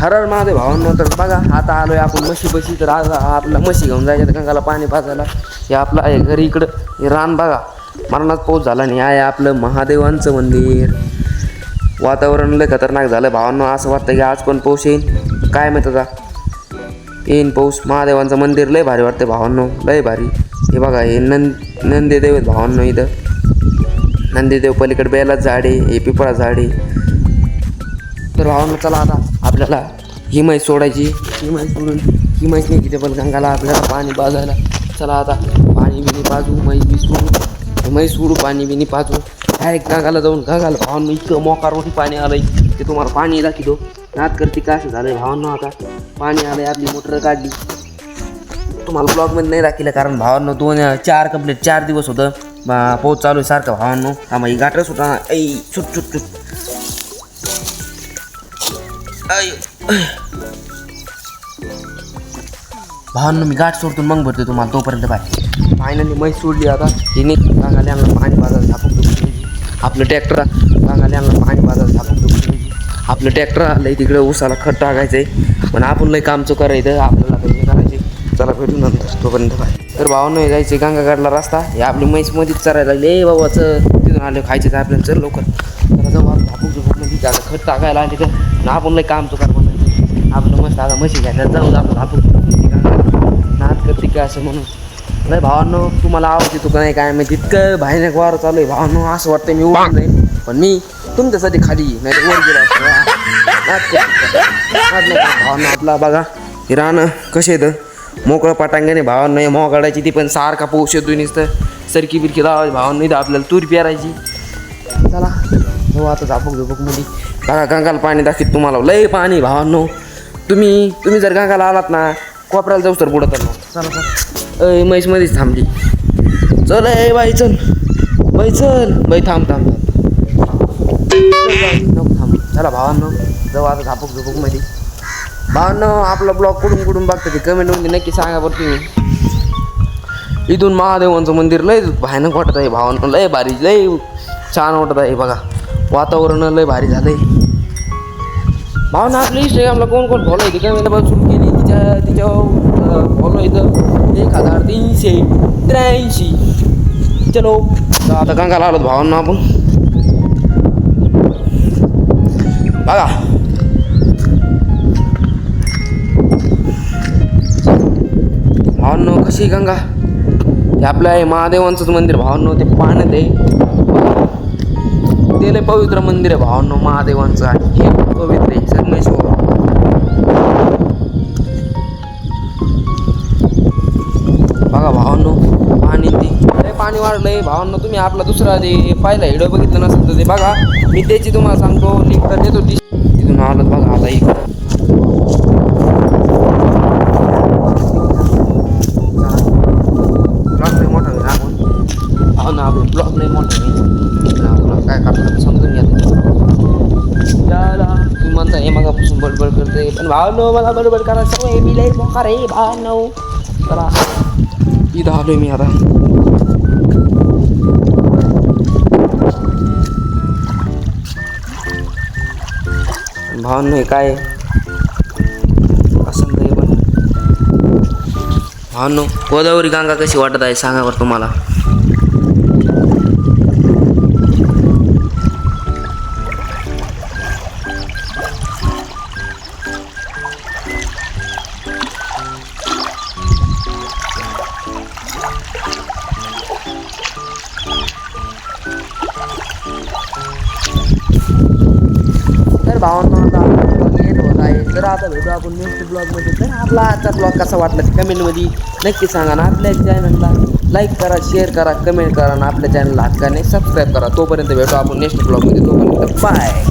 हरळ महादेव भावांनो तर बघा आता आलोय आपण म्हशी बशी तर आज आपला म्हशी घेऊन जायचं तर गंगाला पाणी पाजायला. हे आपलं आहे घरी इकडं. हे रान बघा मरणात पाऊस झाला नाही. आहे आपलं महादेवांचं मंदिर. वातावरण लय खतरनाक झालं भावांनो. असं वाटतं की आज पण पाऊस येईन. काय माहीत आता? येईन पाऊस. महादेवांचं मंदिर लय भारी वाटतं भावांनो. लय भारी. हे बघा हे नंद नंदीदेव आहेत भावांनो इथं. नंदीदेव पलीकडे बेलाच झाड आहे हे पिपळा झाड आहे. तर भावानं चला आता आपल्याला ही म्हैस सोडायची. ही म्हैस सोडून ही म्हैस नाही तिथे पण गंगाला आपल्याला पाणी पाजायला. चला आता पाणी बिनी पाजू म्हैस बी सोडू म्हैस सोडू पाणी बिनी पाजू. डायरेक्ट गंगाला जाऊन गंगाला भावांनो इतकं मोकारोटी पाणी आलं ते तुम्हाला पाणी दाखितो नात करते का असं झालं भावांना आता. पाणी आलं आपली मोटर काढली. तुम्हाला ब्लॉगमध्ये नाही दाखिलं कारण भावांना दोन चार कंप्लीट चार दिवस होतं. बा- पाऊस चालू आहे सारखं भावांनो. हा ही गाठच होता. ऐ सुट छुट छुट. भावांनो मी गाठ सोडतो मग भरतो तुम्हाला तोपर्यंत बाय. फायनली म्हैस सोडली आता. हिने सांगाले आम्हाला पाणी बाजार झापूक आपलं ट्रॅक्टर सांगाले आम्हाला पाणी बाजार झापूक आपलं ट्रॅक्टर आलंय तिकडे उसाला खत टाकायचं आहे पण आपण लय कामचं करायचं आपल्याला आता हे करायचे चला भेटू नंतर तोपर्यंत बाय. तर भावांनो हे जायचे गंगागडला रस्ता. हे आपली म्हैस मध्येच चरायला लागले. ए बाबाचं तिथून आले खायचे आपल्याला चल लवकर. चला जाऊ आपण झापूक झुपूक जागा खत टाकायला आले तर. ना आपण लय काम तुकार म्हणायचं आपलं मस्त आता म्हशी घ्यायला जाऊ आपण आपण नाद करते काय असं म्हणून. नाही भावांनो तुम्हाला आवडते तुका का नाही काय माहिती इतकं भयानक वार चालू आहे भावांनो असं वाटतं मी उभा जाईन. पण मी तुमच्यासाठी खाली नाही तर वर गेलो असतो. आपला बघा. हे राहणं कसे येतं मोकळं पटांगणे भावांना हे मोकाडायची ती पण सारखा पाऊस येतो नुसतं. सरकी बिरकी लावायची भावांना इथं आपल्याला तूर पेरायची. चला हो आता झापूक झोपूकमध्ये बघा गंगाला पाणी दाखवत तुम्हाला लय पाणी भावांनो. तुम्ही तुम्ही जर गंगाला आलात ना कोपऱ्याला जाऊस तर बुडत चला चला. अय म्हैसमध्येच थांबली. चल ए बाई चल. बाई चल. बाई थांब थांब थांब. थांब. चला भावांनो. जाऊ आता झापूक झुपूकमध्ये. भावांनो आपला ब्लॉग कुठून कुठून बघता ते कमेंटमध्ये नक्की सांगा बरं तुम्ही. इथून महादेवांचं मंदिर लय भयानक वाटत आहे भावांनो. लय भारी लय छान वाटत आहे बघा. वातावरण लय भारी झालंय. भावना आपल्या इंस्टाग्रामला कोण कोण फॉलो आहे काय बघ सुरू केली. तिच्या तिच्या फॉलो इथं एक हजार तीनशे त्र्याऐंशी. चलो. आता गंगाला आलो भावांना आपण. बघा. भावांनो कशी आहे गंगा? हे आपलं आहे महादेवांचंच मंदिर. भावांनो ते पाण्यात आहे. ते लय पवित्र मंदिर आहे. भावांनो महादेवांचं आणि हे पवित्र आहे. संगमेश्वर बघा भावांनो पाणी ते. लय पाणी वाढलंय. भावांनो तुम्ही आपला दुसरा जे पाहिला हिडो बघितलं नसेल तर ते बघा. मी त्याची तुम्हाला सांगतो. लिंक तर देतो. ती तिथून आलं बघा. आता इकडं ब्लॉग लय मोठा आहे आपण हो ना आपलं ब्लॉग लय मोठा आहे आपण काय करतो समजून घ्या त्याला तुम्ही म्हणता हे मगापासून बडबड करते पण भावनो मला बडबड करा सवय मी लय मोकार आहे भावनो चला इथं आलोय मी आता भावनो हे काय असं नाही पण भावनो गोदावरी गंगा कशी वाटत आहे सांगा बरं तुम्हाला भावांना आता होत आहे जर आता भेटू आपण नेक्स्ट ब्लॉगमध्ये. तर आपला आजचा ब्लॉग कसा वाटला ते कमेंटमध्ये नक्की सांगा ना. आपल्या चॅनलला लाईक करा शेअर करा कमेंट करा ना आपल्या चॅनलला हक्काने सबस्क्राईब करा. तोपर्यंत भेटू आपण नेक्स्ट ब्लॉगमध्ये. तोपर्यंत बाय